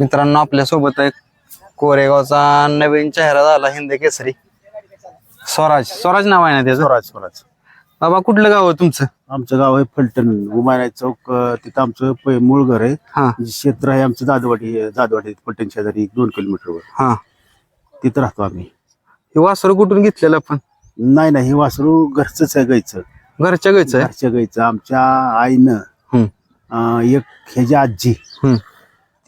मित्रांनो आपल्यासोबत एक कोरेगावचा नवीन चेहरा झाला हिंद केसरी. स्वराज. स्वराज नाव आहे ना त्याचं? स्वराज स्वराज. बाबा कुठलं गाव आहे तुमचं? आमचं गाव आहे फलटण उमाराय चौक अं, तिथं आमचं प- मूळ घर आहे. हा. क्षेत्र आहे आमचं दादवाडी दादवाडी फलटण शेजारी एक दोन किलोमीटरवर हा. तिथं राहतो आम्ही. हे वासरू कुठून घेतलेलं आपण? नाही नाही हे वासरू घरचंच आहे गायचं घरच्या गायचं आहे? घरच्या गायचं आमच्या आईनं हम्म, अं, एक ह्याची आजी.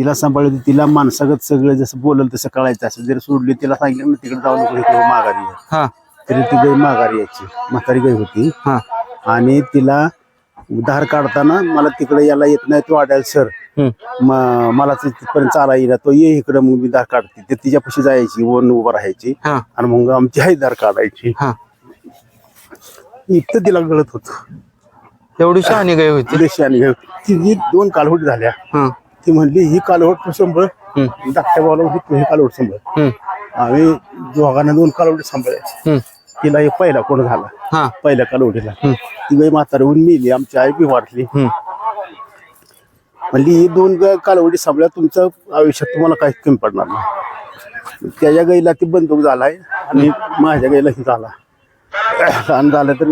तिला सांभाळली होती तिला माणसागत सगळं जसं बोलल तसं कळायचं. असं जर सोडली तिला सांगितलं ना तिकडे जाऊ नको इकडे माघारी. हा. तरी ती गाय माघारी यायची. म्हातारी गाय होती. हा. आणि तिला धार काढताना मला तिकडे यायला येत नाही तो वाटायला सर. हम्म, म- मला तिथपर्यंत चाला येईना तो ये इकडे मग मी धार काढते. ते तिच्यापाशी जायची वन उभं राहायची. हा. आणि मग आमची आई धार काढायची. हा. इथं तिला गळत होत. एवढी शहाणी गाय होती. देशी आणि हे. तिची दोन कालवट झाल्या. हा. ती म्हणली ही कालवट तू संभळ. हम्म, धाकट्या भावाला म्हणली तू ही कालवट संभळ. आम्ही दोघांना दोन कालवटी सांभाळायचे. तिला हे पहिला कोण झाला? हा. पहिल्या कालवटीला ती गाय म्हातारी होऊन मिली आमची आई बी वाटली म्हणली ही दोन कालवडी सांभाळल्या तुमचं आयुष्यात तुम्हाला काही कमी पडणार नाही. त्याच्या गाईला ती बंदूक झालाय आणि माझ्या गाईला ही झाला. आणि झालं तर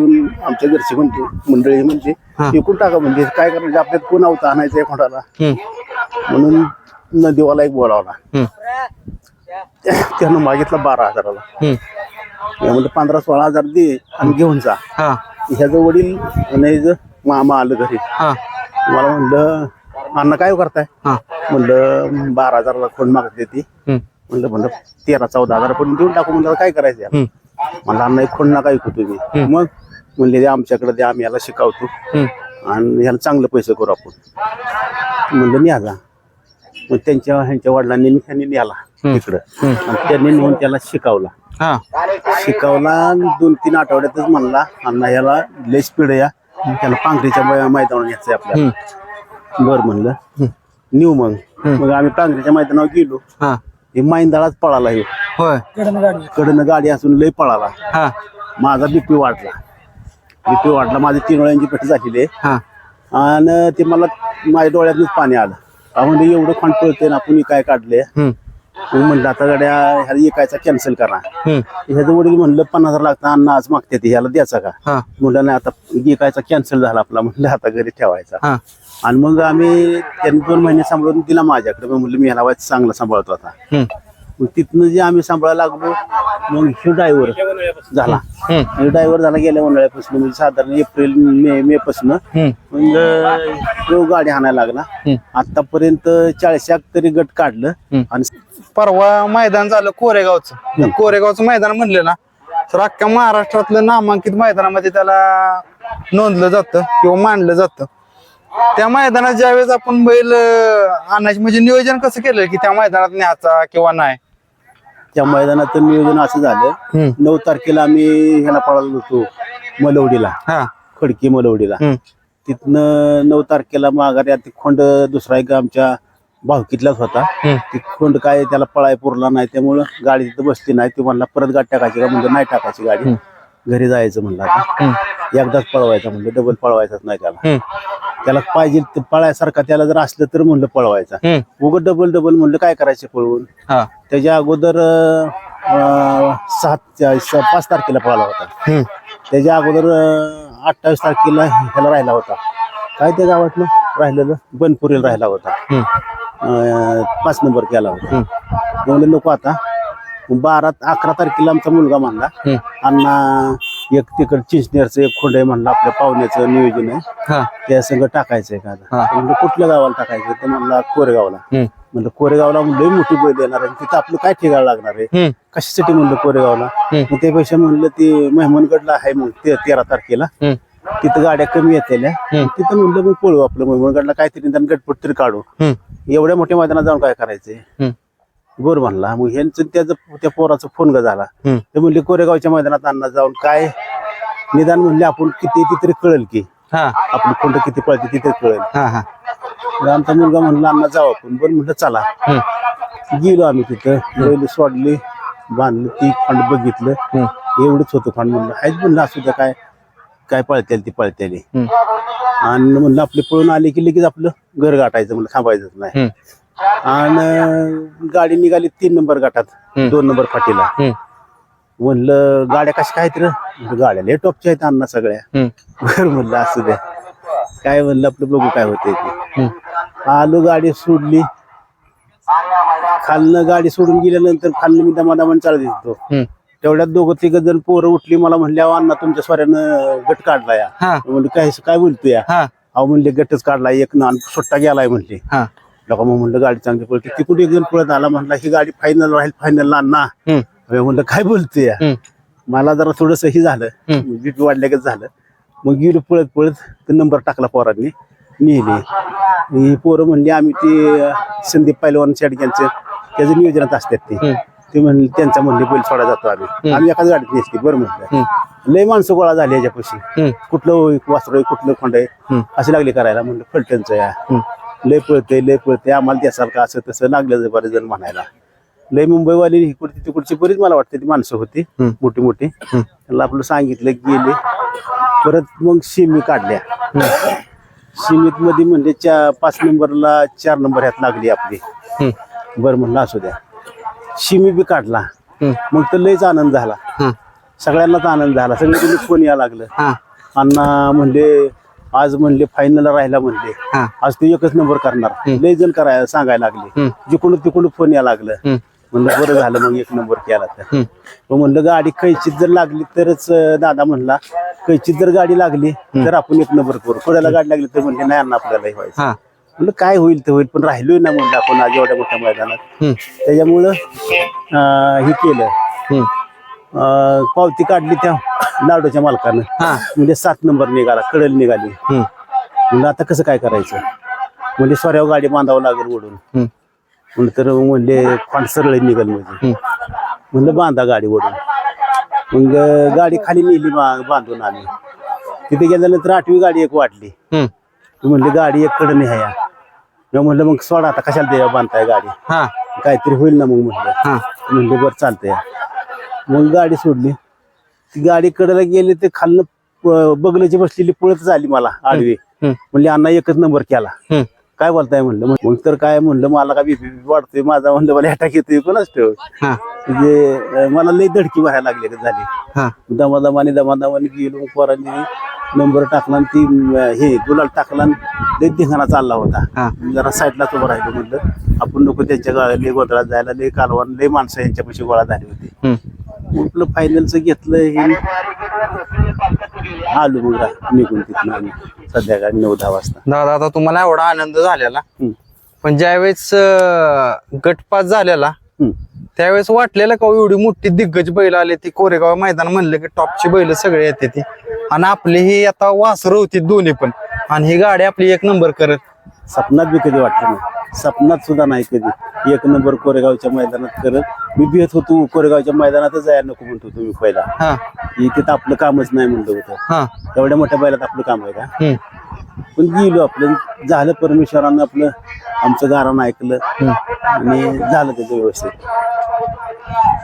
आमच्या घरची म्हणते मंडळी म्हणजे. एकूण टाका म्हणजे काय करायचं? आपल्यात कोण आवता आणायचं कोणाला? म्हणून नदीवाला एक बोलावला. त्यानं मागितला बारा हजाराला. हम्म. मी म्हणलं पंधरा सोळा हजार दे आणि घेऊन जा. ह्याचं वडील आणि ह्याचं मामा आलं घरी. मला म्हणलं अण्णा काय करताय? म्हणलं बारा हजाराला कोण मागते ती? म्हणलं म्हणलं तेरा चौदा हजार पण देऊन टाकू म्हणलं काय करायचं म्हणलं अण्णा एक खोड नका ऐकू तुम्ही. मग म्हणले "दे आमच्याकडे दे आम्ही याला शिकवतो आणि ह्याला चांगलं पैसे करू आपण. म्हणलं न्याला मग त्यांच्या ह्यांच्या वडिलांनी ह्यांनी न्याला तिकडं आणि त्यांनी नेऊन त्याला शिकवला. हा. शिकवला दोन तीन आठवड्यातच म्हणला अण्णा याला लय स्पीड या. त्याला पांघरीच्या मै- मैदानावर यायचंय आपल्याला. बर म्हणलं. नेऊ मग. मग आम्ही पांघरीच्या मैदानावर गेलो. हा. हे मैदानाच पळाला हे. होय. कडनं गाडी असून लय पळाला. हा. माझा बीपी वाढला. बीपी वाढला. माझी तीन वेळांची पेट झालेली आहे. हा. आणि ते मला माझ्या डोळ्यातूनच पाणी आलं. म्हणजे एवढं खांड पळतंय ना आपण काय काढले मग म्हणलं आता गाड्या ह्याला एकायचा कॅन्सल करा. ह्याचं वडील म्हणलं पन्नास हजार लागतं अन्न आज मागते ते ह्याला द्यायचा का? म्हणलं नाही आता एकायचा कॅन्सल झाला आपला. म्हणलं आता घरी ठेवायचा. आणि मग आम्ही त्यांनी दोन महिने सांभाळून दिला माझ्याकडे. म्हणलं मी ह्याला चांगला सांभाळतो आता. मग तिथनं जे आम्ही सांभाळायला लागलो मग ह्यो ड्रायव्हर झाला. हम्म, ड्रायव्हर झाला गेल्या उन्हाळ्यापासून म्हणजे साधारण एप्रिल मे मे पासून मग तो गाडी हाणायला लागला. आतापर्यंत चाळीसाक तरी गट काढलं हम्म. आणि परवा मैदान झालं कोरेगावचं. कोरेगावचं मैदान म्हणलं ना तर अख्ख्या महाराष्ट्रातलं नामांकित मैदानामध्ये त्याला नोंदलं जातं किंवा मानलं जातं. त्या मैदानात ज्यावेळेस आपण बैल आणायचे म्हणजे नियोजन कसं केलं की त्या मैदानात न्यायचा किंवा नाही? त्या मैदानाचं नियोजन असं झालं. नऊ तारखेला आम्ही ह्याला पळालो होतो मलवडीला. खडकी मलवडीला. तिथनं नऊ तारखेला माघारी आता खोंड दुसरा एक आमच्या भावकीतलाच होता. ती खोंड काय त्याला पळाय पुरला नाही त्यामुळं गाडी तिथं बसली नाही. ती म्हणला परत गाडी टाकायची का? म्हणजे नाही टाकायची गाडी. घरी जायचं म्हणलं एकदाच पळवायचा म्हणलं डबल पळवायचाच नाही त्याला. त्याला पाहिजे ते पळायसारखा त्याला जर असलं तर म्हणलं पळवायचा. उगत डबल डबल म्हणलं काय करायचं पळवून? त्याच्या अगोदर सात पाच तारखेला पळाला होता. त्याच्या अगोदर अठ्ठावीस तारखेला ह्याला राहिला होता. काय त्या गावातलं? राहिलेलं? बनपुरीला राहिला होता. पाच नंबर केला होता. म्हणलं नको आता. बारा अकरा तारखेला आमचा मुलगा हम्म, अण्णा एक तिकड चिंचनेरचं एक खोंड आहे म्हणलं आपल्या पाहुण्याचं नियोजन आहे. हा. त्या संघ टाकायचंय का हा. आता म्हणलं कुठल्या गावाला टाकायचं? तर म्हणला कोरेगावला. हम्म, म्हणलं कोरेगावला म्हणलं मोठी बैल येणार आहे. तिथं आपलं काय ठिकाण लागणार आहे? हम्म, कशासाठी म्हणलं कोरेगावला? हम्म. मग त्यापेक्षा म्हणलं ते मेहमनगडला आहे मग ते तेरा तारखेला. हम्म, तिथं गाड्या कमी येतेल्या. तिथं म्हणलं मग पळू आपलं. मेहमनगडला काहीतरी गटपट तरी काढू. हम्म, एवढ्या मोठ्या मैदानात जाऊन काय करायचंय? हम्म, बरं म्हणला. मग ह्यांचं त्याचं त्या पोराचा फोन ग झाला. हम्म, ते म्हणले कोरेगावच्या मैदानात अण्णा जाऊन काय निदान म्हणले आपण किती ती तरी कळेल की. हा. आपली खोंड किती पळते तिथे कळेल. हा हा. मग आमचा मुलगा म्हणला अण्णा जाऊ आपण. बरं म्हणलं चला. हम्म, गेलो आम्ही तिथं. बैल सोडली बांधली ती खंड बघितलं. हम्म, एवढंच होतं खंड म्हणलं. आहेच म्हणलं असू द्या काय काय पळतेल ती हम्म, आणि म्हणलं आपले पळून आले की लगेच आपलं घर गाठायचं म्हणलं थांबायचंच नाही. हम्म, आणि गाडी निघाली तीन नंबर गटात. दोन नंबर फाटीला. म्हणलं गाड्या कशा काय तर म्हणलं, गाड्या लय टॉपच्या आहेत अण्णा सगळ्या. बरं म्हणलं असू द्या काय म्हणलं आपलं बघू काय होते ते. आलो गाडी सोडली. खालनं गाडी सोडून गेल्यानंतर खालनं मी दमादमान चालत येतो. तेवढ्यात दोघं तिघ जण पोरं उठली मला म्हणले अण्णा तुमच्या स्वाऱ्यानं गट काढला या. म्हणलं काय काय बोलतो या? अहो म्हणले गटच काढला एक ना सुट्टा गेलाय म्हणले. लोक मग म्हणलं गाडी चांगली पळते ती कुठे एक जण पळत आला म्हणला ही गाडी फायनल राहील फायनल. अरे म्हणलं काय या हम्म. मला जरा थोडस हे झालं हम्म. बीपी वाढल्यागत झालं मग गेलो पळत पळत ते नंबर टाकला पोरांनी नेली ही पोरं म्हणली आम्ही ते संदीप पैलवान शेडक्यांचं त्याचं नियोजनात असतात ते. ते म्हणले त्यांचा म्हणले बैल सोडा जातो आम्ही आम्ही एकाच गाडीत नेसली बरं म्हटलं हम्म. लय माणसं गोळा झाली याच्यापाशी. कुठलं वासर कुठलं खोंड आहे. असे लागले करायला म्हणलं फलटणचं या. लय पळतंय लय पळतंय. आम्हाला त्यासारखं असं तसं लागलं बरेच जण म्हणायला. लय मुंबईवाली इकडची तिकडची बरीच मला वाटते ती माणसं होती. मोठी मोठी. त्यांना आपलं सांगितलं गेले. परत मग शिमी काढल्या. शिमीत मध्ये म्हणजे चा पाच नंबरला चार नंबर ह्यात लागली आपली. बरं म्हणलं असू द्या. शिमी बी काढला. मग तर लयच आनंद झाला. सगळ्यांनाच आनंद झाला. सगळे तुम्ही फोन यायला लागलं? अण्णा म्हणले आज म्हणले फायनल राहिला म्हणले. आज तू एकच नंबर करणार. लय जण करायला सांगायला लागले. जिकडून तिकडून फोन यायला लागलं. म्हणलं बरं झालं मग एक नंबर केला तर. म्हणलं गाडी कैचीत जर लागली तरच दादा म्हणला कैचीत जर गाडी लागली तर आपण एक नंबर करू. कोणाला गाडी लागली तर म्हणले नाही आपल्याला व्हायचं. म्हणलं काय होईल ते होईल पण राहिलोय ना म्हणलं आपण आज एवढ्या मोठ्या मैदानात. त्याच्यामुळं हे केलं. पावती काढली त्या. लाडूच्या मालकानं. हा. म्हणजे सात नंबर निघाला कडल निघाली. हम्म. म्हणलं आता कसं काय करायचं? म्हणजे सोऱ्यावर गाडी बांधावं लागेल ओढून हम्म. म्हणलं तर म्हणले फांड सरळ निघाल म्हणजे. हम्म. म्हणलं बांधा गाडी ओढून मग अं, गाडी खाली नेली बा- बांधून आम्ही तिथे गेल्यानंतर आठवी गाडी एक वाटली हम्म. ती म्हणली गाडी एक कडे न्याया मी म्हणलं मग सोडा आता कशाला द्या बांधताय गाडी? हा. काहीतरी होईल ना मग म्हणलं. हा. म्हणले बरं चालतंय. मग गाडी सोडली. ती गाडी कडेला गेली ते खालनं प- बगल्याची बसलेली पळतच आली मला आडवी. म्हणले अण्णा एकच नंबर केला. काय बोलताय? म्हणलं. मग तर काय म्हणलं मला का बीपी वाढतोय माझा म्हणलं मला अटॅक येतोय कोणाच ठेव हा. म्हणजे मला लई धडकी भरायला लागली का झाली. दमादमाने दमादमाने गेलो पोरांनी नंबर टाकला आणि ती हे गुलाल टाकला आणि लई धिंगाणा चालला होता. हा. जरा साईडलाच उभं राहिलो म्हणलं. आपण नको त्यांच्या गोंधळात जायला लई कालवान लई माणसं यांच्यापाशी गोळा झाली होती. म्हटलं फायनलचं घेतलं हे? आलो मग रा- निघून तिथून आम्ही. संध्याकाळी नऊ दहा वाजता. दादा आता तुम्हाला एवढा आनंद झालेला. हम्म. पण ज्यावेळेस अं, गटपास झालेला हम्म. त्यावेळेस वाटलेलं का हो एवढी मोठी दिग्गज बैल आले ती कोरेगाव मैदान म्हणलं की टॉपची बैल सगळे येते ती. आणि आपली ही आता वासर होती दोन्ही पण. आणि ही गाडी आपली एक नंबर करत. सपनात बी कधी वाटलं नाही. सपनात सुद्धा नाही कधी. एक नंबर कोरेगावच्या मैदानात करत मी भेट होतो कोरेगावच्या मैदानातच जायला नको म्हणतो तुम्ही पहिला. हा. इथे तर आपलं कामच नाही म्हणलं होतं. एवढ्या मोठ्या बैलात आपलं काम आहे का. पण गेलो आपलं. झालं परमेश्वरानं आपलं. आमचं गाणं ऐकलं. आणि झालं त्याचं व्यवस्थित.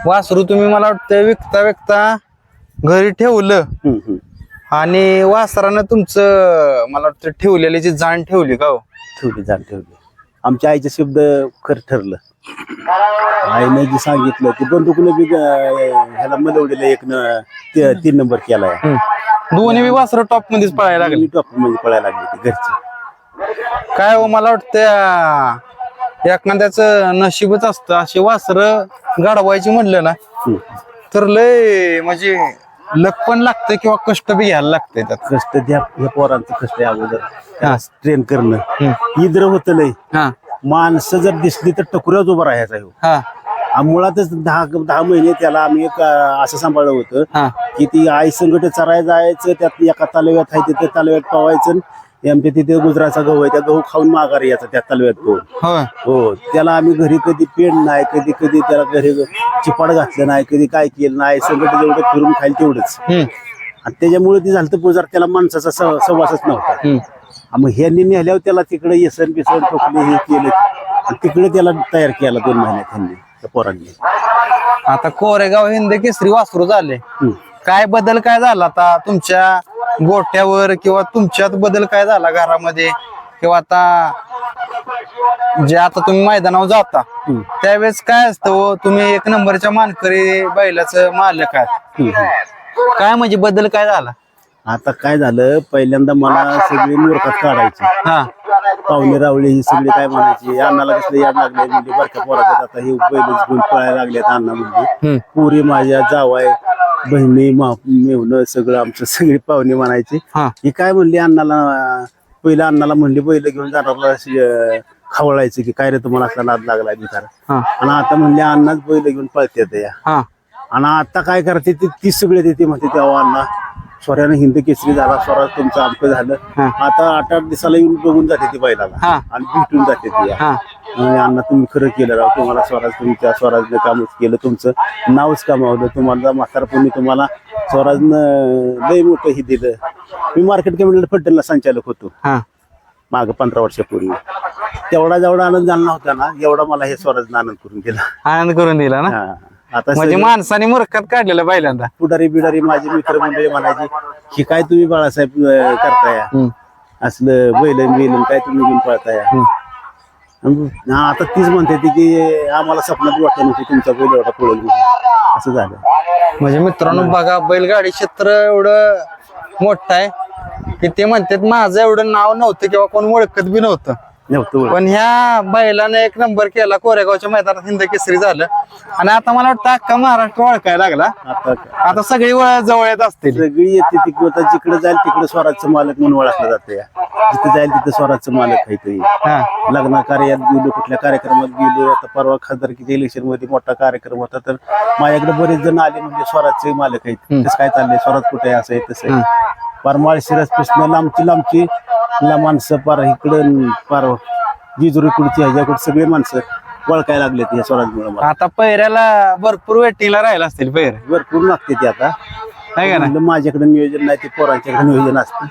वासरू तुम्ही मला वाटतं विकता विकता घरी ठेवलं. आणि वासरानं तुमचं मला वाटतं ठेवलेली जी जाण ठेवली का हो? ठेवली झाड ठेवली. आमच्या आईचे शब्द खरं ठरलं. आईने जे सांगितलं ते बंदुकनं बी ह्याला मलवलेलं एक न ते- तीन नंबर केलाय. दोन्ही बी वासर टॉप मध्येच पळायला लागले. टॉपमध्ये पळायला लागली ती घरची. काय हो मला वाटतं एखाद्याचं नशीबच असतं. अशी वासर घडवायची म्हणलं ना हम्म. तर लय म्हणजे लक पण लागतं किंवा कष्ट बी घ्यायला लागतंय त्यात. कष्ट द्या ह्या पोरांचं कष्ट आहे अगोदर. हा. ट्रेन करणं. इद्र होतं लय. हा. माणसं जर दिसली तर टकुऱ्याच उभं राहायचा ह्यो. हा. आ, मुळातच दहा दहा महिने त्याला आम्ही एक अं, असं सांभाळलं होतं हा. की ती आई संकट चराय जायचं त्यात एका तालव्यात आहे तिथे तालव्यात पवायचं आणि आमच्या तिथे गुजराचा गहू आहे त्या गहू खाऊन माघारी यायचा त्या तालव्यात गहू होय. हो त्याला आम्ही घरी कधी पेंड नाही कधी कधी त्याला घरी चिपाड घातलं नाही कधी काय केलं नाही संकट जेवढं फिरून खाईल तेवढंच. हम्म. आणि त्याच्यामुळे ते झालं तर पुजार त्याला माणसाचा स- सहवासच नव्हता. हम्म. मग ह्यांनी नेल्यावर त्याला तिकडे येसन बिसन टोकले हे केलं. आणि तिकडे त्याला तयार केला दोन महिन्यात ह्यांनी त्या पोरांनी. आता कोरेगाव हिंद केसरी वासरू झाले. हम्म. काय बदल काय झाला आता? तुमच्या गोट्यावर किंवा तुमच्यात बदल काय झाला घरामध्ये किंवा आता जे आता तुम्ही मैदानावर जाता. त्यावेळेस काय असतं हो, तुम्ही एक नंबरच्या मानकरी बैलाचं मालक आहात. काय म्हणजे बदल काय झाला आता काय झालं? पहिल्यांदा मला सगळी मूर्खात काढायची. हा. पाहुणे रावळे ही सगळी काय म्हणायची? अन्नाला कसलं याड लागले म्हणजे बरका पोरात आता हे बैलच घेऊन पळायला लागलेत अण्णा म्हणजे. पुरी माझ्या जावाय बहिणी मेवणं सगळं आमचं सगळी पाहुणे म्हणायची. हा. काय म्हणली अण्णाला पहिलं अण्णाला म्हणली बैल घेऊन अं, खवळायचं की काय रे तुम्हाला असला नाद लागलाय बिचारा. आणि आता म्हणले अण्णाच बैल घेऊन पळतात या. आणि आता काय करते ते? ती सगळे देते म्हणते तेव्हा अण्णा स्वरानं हिंद केसरी झाला स्वराज तुमचं आमचं झालं. हा. आता आठ आठ दिवसाला येऊन बघून जाते ती बैलाला. हा. आणि भेटून जाते ती. हा. अण्णा तुम्ही खरं केलं राव. तुम्हाला स्वराज तुमच्या स्वराजनं कामच केलं तुमचं. नावच कमावलं. तुम्हाला म्हातारपणी तुम्हाला स्वराजनं लय मोठं हे दिलं. मी मार्केट कमिटीला पटेलला संचालक होतो. हा. माग पंधरा वर्षापूर्वी. तेवढा जेवढा आनंद झाला नव्हता ना एवढा मला हे स्वराजनं आनंद करून दिला. आनंद करून दिला ना? हा. आता म्हणजे माणसाने मूर्खात काढलेलं पहिल्यांदा पुढारी बिडारी माझे मित्रमंडळी म्हणायचे की काय तुम्ही बाळासाहेब अं, करताय? हम्म. असलं बैलन बिलन काय तुम्ही घेऊन पळताय? आता तीच म्हणते ती की आम्हाला स्वप्नात वाटत नव्हती तुमचा बैल एवढा पळून गेला. असं झालं. म्हणजे मित्रांनो बघा बैलगाडी क्षेत्र एवढं मोठं आहे की ते म्हणतात माझं एवढं नाव नव्हतं किंवा कोण ओळखत बी नव्हतं. नव्हतं. पण ह्या बैलाने एक नंबर केला कोरेगावच्या मैदानात हिंद केसरी झालं. आणि आता मला वाटतं अख्खा महाराष्ट्र ओळखायला लागला. आता आता सगळी वळ जवळ येत असतील. सगळी येते तिकडं आता जिकडे जाईल तिकडे स्वराजचं मालक म्हणून ओळखलं जातं या. जिथे जाईल तिथे स्वराजचं मालक आहे ते. हा. लग्न कार्यात गेलो कुठल्या कार्यक्रमात गेलो आता परवा खासदारकीच्या इलेक्शनमध्ये मोठा कार्यक्रम होता तर माझ्याकडे बरेच जण आले म्हणजे स्वराजचे मालक आहेत. कसं काय चाललंय? स्वराज कुठे आहे? असं आहे तसं आहे. पार माळशिरस प्रश्न लांबची लांबची ला माणसं पार इकडं पार जिजुरी कुडची ह्याच्याकडे सगळे माणसं ओळखायला लागलेत या स्वराजमुळे मला. आता पैऱ्याला भरपूर वेटिंगला राहिला असतील पैर. भरपूर लागते ते आता. आहे का ना म्हणलं माझ्याकडे नियोजन नाही ते पोरांच्याकडे नियोजन असतं.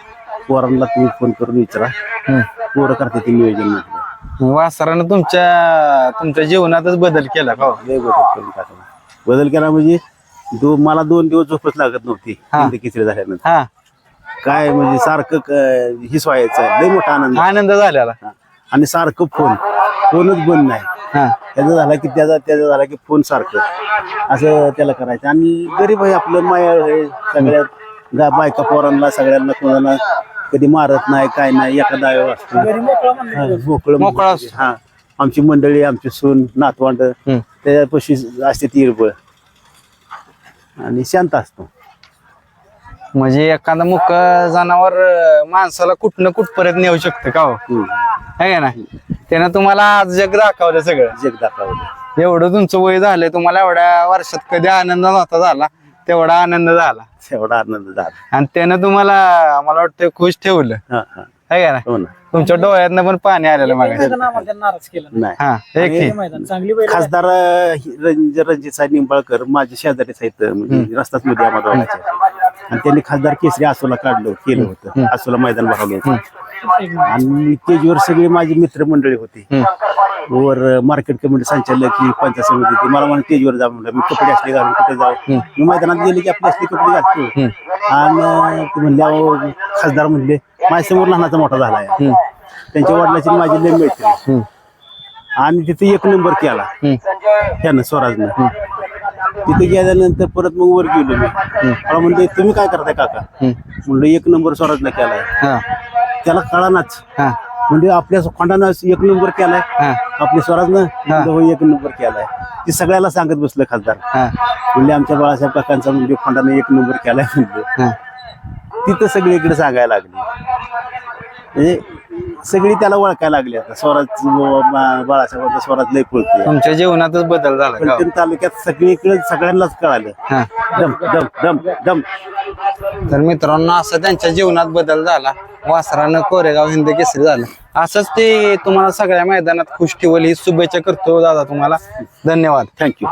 पोरांना तुम्ही फोन करून विचारा. पोरं करते ते नियोजन म्हटलं. वासरानं तुमच्या तुमच्या जीवनातच बदल केला का हो? लय बदल करून टाकला बदल केला म्हणजे दो मला दोन दिवस झोपच लागत नव्हती. हा. किचडी झाल्यानंतर. हा. काय म्हणजे सारखं क- हिस व्हायचं. लय मोठा आनंद. आनंद झालेला. हा. आणि सारखं फोन फोनच बंद नाही. हा. त्याचा झाला की त्याचा त्याचा झाला की फोन सारखं. असं त्याला करायचं. आणि गरीब आहे आपलं माया आहे सगळ्या गा- बायका पोरांना सगळ्यांना कोणाला कधी मारत नाही काय नाही एका दावे असतो. हा, मोकळं मोकळं असतं. हा. आमची मंडळी आमची सून नातवांड हम्म. त्याच्यापाशी असते तिरबळ आणि शांत असतो. म्हणजे एखादा मुक जनावर माणसाला कुठनं कुठपर्यंत नेऊ शकतं का हो? हम्म. आहे का ना त्यानं तुम्हाला आज जग दाखवलं सगळं. जग दाखवलं. एवढं तुमचं वय झालंय तुम्हाला एवढ्या वर्षात कधी आनंद नव्हता झाला तेवढा आनंद झाला. एवढा आनंद झाला. आणि त्यानं तुम्हाला मला वाटतं खुश ठेवलं. हा आहे का ना. तुमच्या डोळ्यातनं पण पाणी आलेलं मग नाराज केला नाही. हा एक आणि- की. मैदान चांगली बैल खासदार हि- रणजित साहेब निंबाळकर माझे शेजारीच आहेत म्हणजे रस्ताच मध्ये आम्हाला आणि त्यांनी खासदार केसरी आसोला काढलं केलं होतं. आसोला मैदान भरवलं होतं. आणि स्टेजवर सगळे माझे मित्रमंडळी होती. वर मार्केट कमिटी संचालक ही पंचायत समिती होती. मला म्हणून स्टेजवर जा म्हणलं मी कपडे असले घालून कुठे जाऊ? मी मैदानात गेले की आपले असले कपडे घालतो. आणि ते म्हणले खासदार म्हणले माझ्यासमोर लहानाचा मोठा झालाय. त्यांच्या वडिलाची माझी लय मैत्री. आणि तिथे एक नंबर केला. ह्यानं स्वराजनं. तिथे गेल्यानंतर परत मग वर गेलो मी. मला म्हणते तुम्ही काय करताय काका? म्हणलं एक नंबर स्वराजनं केलाय. हा. त्याला कळानाच. हा. म्हणजे आपल्या खोंडानं एक नंबर केलाय. हा. आपल्या स्वराजनं म्हणलं हो एक नंबर केलाय. ते सगळ्याला सांगत बसलं खासदार. हा. म्हणजे आमच्या बाळासाहेब काकांचा म्हणजे खोंडानं एक नंबर केलाय. म्हणजे हा. तिथं सगळी इकडे सांगायला लागली. म्हणजे सगळी त्याला ओळखायला लागली आता. स्वराज बाळासाहेब स्वराज लय पळते तुमच्या जीवनातच बदल झाला तालुक्यात सगळीकडे सगळ्यांनाच कळालं. हा. दम दम दम दम. तर मित्रांनो असं त्यांच्या जीवनात बदल झाला. वासरानं कोरेगाव हिंद केसरी झालं. असंच ते तुम्हाला सगळ्या मैदानात खुश ठेवली. शुभेच्छा करतो दादा तुम्हाला. धन्यवाद. थँक्यू